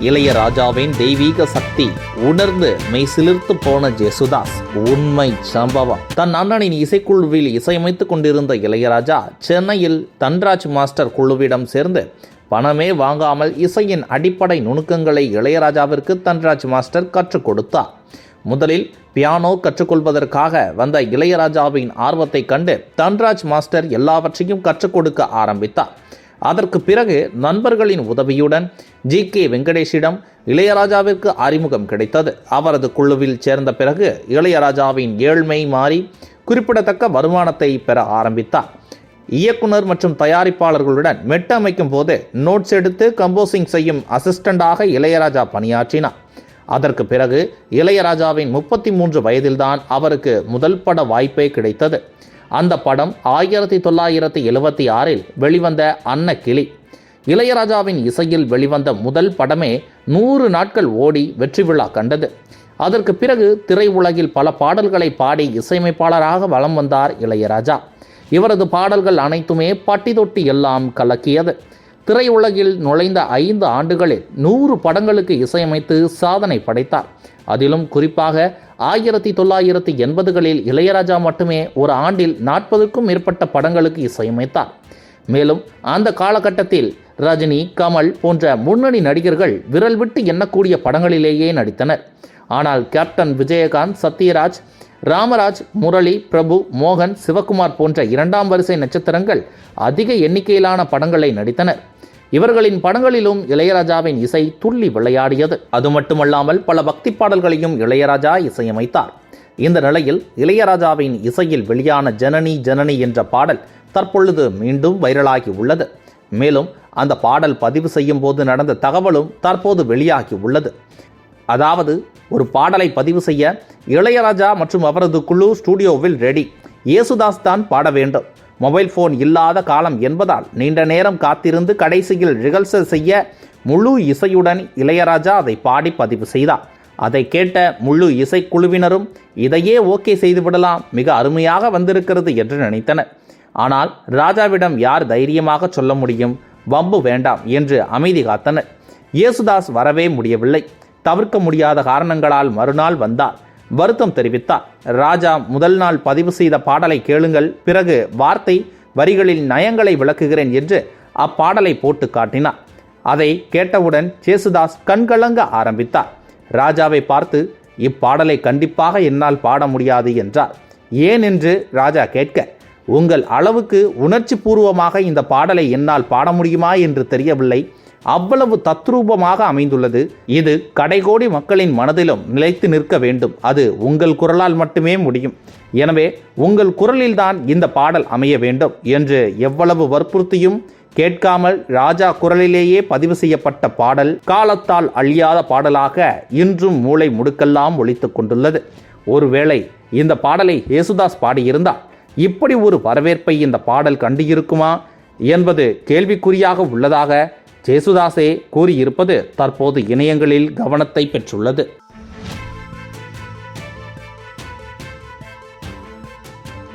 இளையராஜாவின் தெய்வீக சக்தி உணர்ந்து மெய் சிலிர்த்து போன ஜேசுதாஸ் உண்மை சம்பவம். தன் அண்ணனின் இசைக்குழுவில் இசையமைத்துக் கொண்டிருந்த இளையராஜா சென்னையில் தன்ராஜ் மாஸ்டர் குழுவிடம் சேர்ந்து பணமே வாங்காமல் இசையின் அடிப்படை நுணுக்கங்களை இளையராஜாவிற்கு தன்ராஜ் மாஸ்டர் கற்றுக் கொடுத்தார். முதலில் பியானோ கற்றுக்கொள்வதற்காக வந்த இளையராஜாவின் ஆர்வத்தை கண்டு தன்ராஜ் மாஸ்டர் எல்லாவற்றையும் கற்றுக் கொடுக்க ஆரம்பித்தார். அதற்கு பிறகு நண்பர்களின் உதவியுடன் ஜி கே வெங்கடேஷிடம் இளையராஜாவிற்கு அறிமுகம் கிடைத்தது. அவரது குழுவில் சேர்ந்த பிறகு இளையராஜாவின் ஏழ்மை மாறி குறிப்பிடத்தக்க வருமானத்தை பெற ஆரம்பித்தார். இயக்குனர் மற்றும் தயாரிப்பாளர்களுடன் மெட்டு அமைக்கும் போது நோட்ஸ் எடுத்து கம்போசிங் செய்யும் அசிஸ்டண்டாக இளையராஜா பணியாற்றினார். அதற்கு பிறகு இளையராஜாவின் முப்பத்தி மூன்று வயதில்தான் அவருக்கு முதல் பட வாய்ப்பே கிடைத்தது. அந்த படம் ஆயிரத்தி தொள்ளாயிரத்தி எழுவத்தி ஆறில் வெளிவந்த அன்னக்கிளி. இளையராஜாவின் இசையில் வெளிவந்த முதல் படமே நூறு நாட்கள் ஓடி வெற்றி விழா கண்டது. அதற்கு பிறகு திரையுலகில் பல பாடல்களை பாடி இசையமைப்பாளராக வலம் வந்தார் இளையராஜா. இவரது பாடல்கள் அனைத்துமே பட்டி தொட்டி எல்லாம் கலக்கியது. திரையுலகில் நுழைந்த ஐந்து ஆண்டுகளில் நூறு படங்களுக்கு இசையமைத்து சாதனை படைத்தார். அதிலும் குறிப்பாக ஆயிரத்தி தொள்ளாயிரத்தி எண்பதுகளில் இளையராஜா மட்டுமே ஒரு ஆண்டில் நாற்பதுக்கும் மேற்பட்ட படங்களுக்கு இசையமைத்தார். மேலும் அந்த காலகட்டத்தில் ரஜினி கமல் போன்ற முன்னணி நடிகர்கள் விரல் விட்டு எண்ணக்கூடிய படங்களிலேயே நடித்தனர். ஆனால் கேப்டன் விஜயகாந்த் சத்யராஜ் ராமராஜ் முரளி பிரபு மோகன் சிவகுமார் போன்ற இரண்டாம் வரிசை நட்சத்திரங்கள் அதிக எண்ணிக்கையிலான படங்களை நடித்தனர். இவர்களின் படங்களிலும் இளையராஜாவின் இசை துள்ளி விளையாடியது. அது மட்டுமல்லாமல் பல பக்தி பாடல்களையும் இளையராஜா இசையமைத்தார். இந்த நிலையில் இளையராஜாவின் இசையில் வெளியான ஜனனி ஜனனி என்ற பாடல் தற்பொழுது மீண்டும் வைரலாகி உள்ளது. மேலும் அந்த பாடல் பதிவு செய்யும் போது நடந்த தகவலும் தற்போது வெளியாகி உள்ளது. அதாவது ஒரு பாடலை பதிவு செய்ய இளையராஜா மற்றும் அவரது குழு ஸ்டூடியோவில் ரெடி. இயேசுதாஸ் தான் பாட வேண்டும். மொபைல் ஃபோன் இல்லாத காலம் என்பதால் நீண்ட நேரம் காத்திருந்து கடைசியில் ரிஹர்சல் செய்ய முழு இசையுடன் இளையராஜா அதை பாடி பதிவு செய்தார். அதை கேட்ட முழு இசைக்குழுவினரும் இதையே ஓகே செய்துவிடலாம் மிக அருமையாக வந்திருக்கிறது என்று நினைத்தனர். ஆனால் ராஜாவிடம் யார் தைரியமாக சொல்ல முடியும்? வம்பு வேண்டாம் என்று அமைதி காத்தனர். இயேசுதாஸ் வரவே முடியவில்லை. தவிர்க்க முடியாத காரணங்களால் மறுநாள் வந்தார். வருத்தம் தெரிவித்தார். ராஜா முதல் நாள் பதிவு செய்த பாடலை கேளுங்கள் பிறகு வார்த்தை வரிகளில் நயங்களை விளக்குகிறேன் என்று அப்பாடலை போட்டு காட்டினார். அதை கேட்டவுடன் ஜேசுதாஸ் கண்கலங்க ஆரம்பித்தார். ராஜாவை பார்த்து இப்பாடலை கண்டிப்பாக என்னால் பாட முடியாது என்றார். ஏன்? என்று ராஜா கேட்க உங்கள் அளவுக்கு உணர்ச்சி பூர்வமாக இந்த பாடலை என்னால் பாட முடியுமா என்று தெரியவில்லை. அவ்வளவு தத்ரூபமாக அமைந்துள்ளது. இது கடைகோடி மக்களின் மனதிலும் நிலைத்து நிற்க வேண்டும். அது உங்கள் குரலால் மட்டுமே முடியும். எனவே உங்கள் குரலில்தான் இந்த பாடல் அமைய வேண்டும் என்று எவ்வளவு வற்புறுத்தியும் கேட்காமல் ராஜா குரலிலேயே பதிவு செய்யப்பட்ட பாடல் காலத்தால் அழியாத பாடலாக இன்றும் மூளை முடுக்கெல்லாம் ஒழித்து கொண்டுள்ளது. ஒருவேளை இந்த பாடலை யேசுதாஸ் பாடியிருந்தால் இப்படி ஒரு வரவேற்பை இந்த பாடல் கண்டு இருக்குமா என்பது கேள்விக்குறியாக உள்ளதாக ஜேசுதாசே கூறியிருப்பது தற்போது இணையங்களில் கவனத்தை பெற்றுள்ளது.